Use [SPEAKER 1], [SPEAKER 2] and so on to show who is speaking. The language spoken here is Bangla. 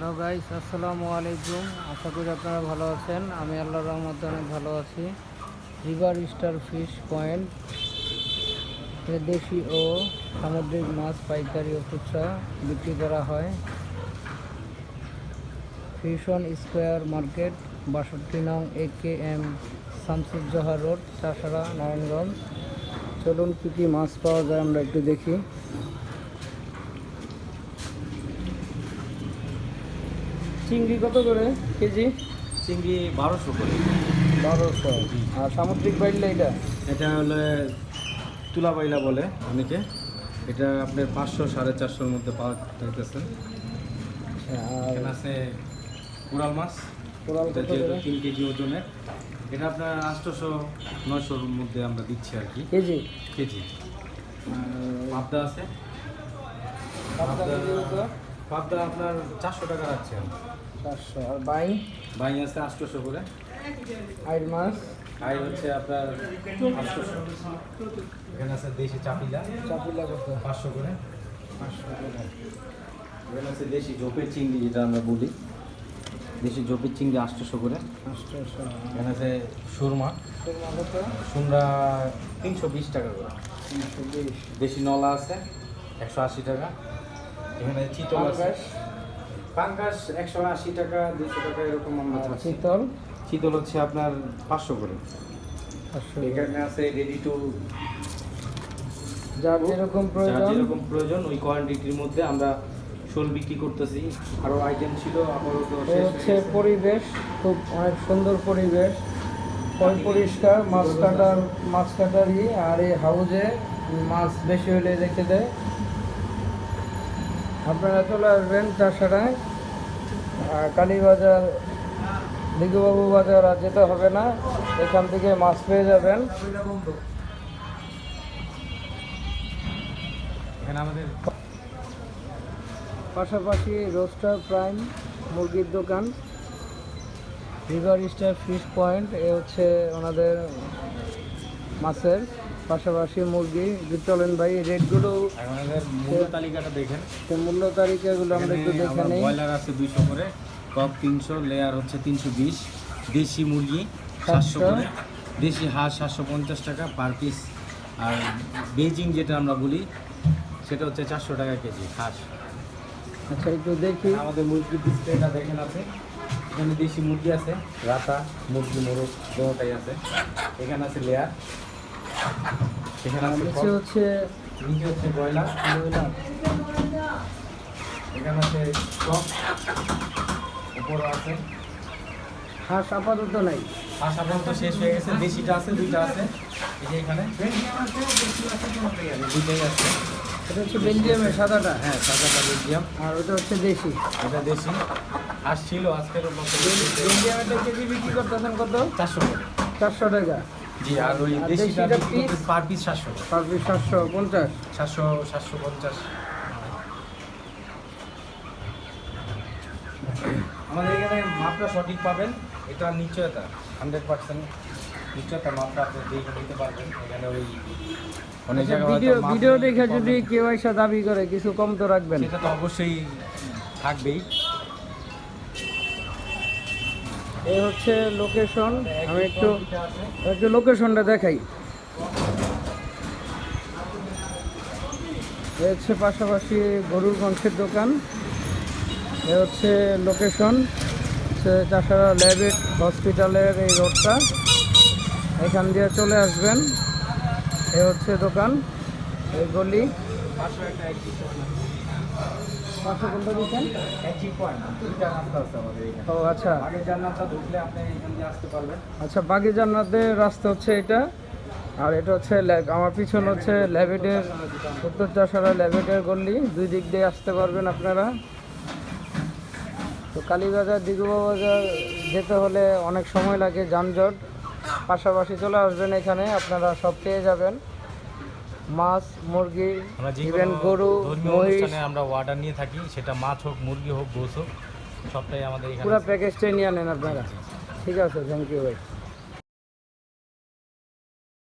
[SPEAKER 1] হ্যালো গাইস আসসালামু আলাইকুম। আশা করি আপনারা ভালো আছেন। আমি আল্লাহর রহমতে অনেক ভালো আছি। রিভার স্টার ফিশ পয়েন্ট দেশি ও সামুদ্রিক মাছ, পাইকারি ও খুচরা বিক্রি করা হয়। ফিশন স্কোয়ার মার্কেট বাষট্টি নং A K M Shamsuzzoha road Chashara Narayanganj. চলুন কী কী মাছ পাওয়া যায় আমরা একটু দেখি। চিংড়ি কত করে কেজি?
[SPEAKER 2] চিংড়ি বারোশো করে।
[SPEAKER 1] বারোশো। আর সামুদ্রিক বাইলে এটা?
[SPEAKER 2] এটা হলে তুলা বাইলা বলে অনেকে। এটা আপনার পাঁচশো সাড়ে চারশোর মধ্যে পাওয়া যাইতেছে।
[SPEAKER 1] আর
[SPEAKER 2] এখানে আছে কুড়াল মাছ।
[SPEAKER 1] কোরাল
[SPEAKER 2] যেহেতু তিন কেজি ওজনের। এটা আপনার আটশোশো নয়শোর মধ্যে আমরা দিচ্ছি আর কি।
[SPEAKER 1] কেজি?
[SPEAKER 2] কেজি। পাবদা আছে।
[SPEAKER 1] পাবদা
[SPEAKER 2] পাবদা আপনার চারশো টাকা রাখছি। আমি
[SPEAKER 1] চারশো। আর বাইং?
[SPEAKER 2] বাইং আছে আটশোশো করে।
[SPEAKER 1] আইড মাছ?
[SPEAKER 2] আর হচ্ছে আপনার আটশোশো এখানে আছে দেশি চাপিলা।
[SPEAKER 1] চাপিলা কত?
[SPEAKER 2] পাঁচশো করে।
[SPEAKER 1] পাঁচশো টাকা
[SPEAKER 2] এখানে আছে দেশি ঝোপের চিংড়ি যেটা আমরা বলি। দেশি ঝোপের চিংড়ি আটশোশো করে। এখানে আছে সুরমা।
[SPEAKER 1] সুরমা
[SPEAKER 2] তিনশো বিশ টাকা করে। দেশি নলা আছে একশো আশি টাকা। এখানে চিতল আছে।
[SPEAKER 1] পাঙ্গাস।
[SPEAKER 2] একশো আশি টাকা দুশো টাকা এরকম আমরা
[SPEAKER 1] চিতল?
[SPEAKER 2] চিতল হচ্ছে আপনার পাঁচশো করে। এখানে আছে রেডি টু
[SPEAKER 1] যার যেরকম প্রয়োজন।
[SPEAKER 2] যেরকম প্রয়োজন ওই কোয়ান্টিটির মধ্যে আমরা শোল বিক্রি করতেছি। আরও আইটেম ছিল আপাতত
[SPEAKER 1] হচ্ছে পরিবেশ খুব অনেক সুন্দর পরিবেশ। পরিষ্কার মাছ কাটার মাছ কাটারই আর এই হাউজে মাছ বেশি হলে রেখে দেয়। আপনারা চলে আসবেন আর কালীবাজার দিগুবাবু বাজার আর যেতে হবে না। এখান থেকে মাছ পেয়ে যাবেন। পাশাপাশি রোস্টার প্রাইম মুরগির দোকান। রিভার স্টার ফিশ পয়েন্ট এ হচ্ছে ওনাদের মাছের। পাশাপাশি মুরগি চলেন ভাই রেটগুলো
[SPEAKER 2] আমাদের মূল্য তালিকাটা দেখেন।
[SPEAKER 1] মূল্য তালিকাগুলো আমরা একটু দেখে নিই।
[SPEAKER 2] ব্রয়লার আছে দুইশো করে কক তিনশো লেয়ার হচ্ছে তিনশো বিশ। দেশি মুরগি সাতশো। করে। দেশি হাঁস সাতশো পঞ্চাশ টাকা পার পিস। আর বেজিং যেটা আমরা বলি সেটা হচ্ছে চারশো টাকা কেজি হাঁস।
[SPEAKER 1] আচ্ছা একটু দেখি।
[SPEAKER 2] আমাদের মুরগির ডিসপ্লেটা দেখেন আছে এখানে দেশি মুরগি আছে রাতা মুরগি মোরগ দুটাই আছে। এখানে আছে লেয়ার। এখানে আছে
[SPEAKER 1] হচ্ছে
[SPEAKER 2] নিচে হচ্ছে। এখানে আছে উপরও আছে।
[SPEAKER 1] হাঁস আপাতত নাই।
[SPEAKER 2] হাঁস আপাতত শেষ হয়ে গেছে দেশিটা আছে দুইটা আছে। এই যে এখানে। দুইটাই আছে।
[SPEAKER 1] এটা হচ্ছে বেলজিয়ামের সাদাটা।
[SPEAKER 2] হ্যাঁ সাদাটা বেলজিয়াম।
[SPEAKER 1] আর ওটা হচ্ছে দেশি।
[SPEAKER 2] এটা দেশি। হাঁস ছিল আজকের
[SPEAKER 1] বেলজিয়ামেরটা কেজি বিক্রি করতেছেন কত?
[SPEAKER 2] চারশো করে
[SPEAKER 1] চারশো টাকা।
[SPEAKER 2] জি আর ওই দেশিটা
[SPEAKER 1] দেশিটা
[SPEAKER 2] পার পিস সাতশো।
[SPEAKER 1] পার পিস সাতশো পঞ্চাশ।
[SPEAKER 2] সাতশো সাতশো পঞ্চাশ। আমাদের এখানে মাপটা সঠিক পাবেন এটা নিশ্চয়তা হান্ড্রেড পার্সেন্ট নিশ্চয়তা মাপটা আপনি দেখে নিতে পারবেন। এখানে ওই অনেক
[SPEAKER 1] আচ্ছা,
[SPEAKER 2] জায়গায়
[SPEAKER 1] ভিডিও ভিডিও দেখে যদি। কেউ এসে দাবি করে কিছু কম তো রাখবেন।
[SPEAKER 2] সেটা তো অবশ্যই থাকবেই।
[SPEAKER 1] এই হচ্ছে লোকেশন আমি একটু একটু লোকেশনটা দেখাই। এ হচ্ছে পাশাপাশি গরুর মাংসের দোকান। এ হচ্ছে লোকেশন চাষারা ল্যাবেট হসপিটালের এই রোডটা। এখান দিয়ে চলে আসবেন। এ হচ্ছে দোকান, এই গলি।
[SPEAKER 2] পাঁচশো
[SPEAKER 1] কোনটা দিচ্ছেন? ও আচ্ছা। আচ্ছা বাগি জান্নাতের রাস্তা হচ্ছে এটা। আর এটা হচ্ছে আমার পিছন হচ্ছে ল্যাবেটের উত্তর চাষারা ল্যাবেটের গল্লি দুই দিক দিয়ে আসতে পারবেন আপনারা। তো কালীবাজার দিগুবা বাজার যেতে হলে অনেক সময় লাগে যানজট। পাশাপাশি চলে আসবেন এখানে আপনারা সব পেয়ে যাবেন। মাছ মুরগি ইভেন গরু মহিষ।
[SPEAKER 2] আমরা অর্ডার নিয়ে থাকি সেটা মাছ হোক মুরগি হোক গোস হোক সবটাই আমাদের এখানে
[SPEAKER 1] পুরো প্যাকেজটাই নিয়ে নেন আপনারা। ঠিক আছে থ্যাংক ইউ ভাই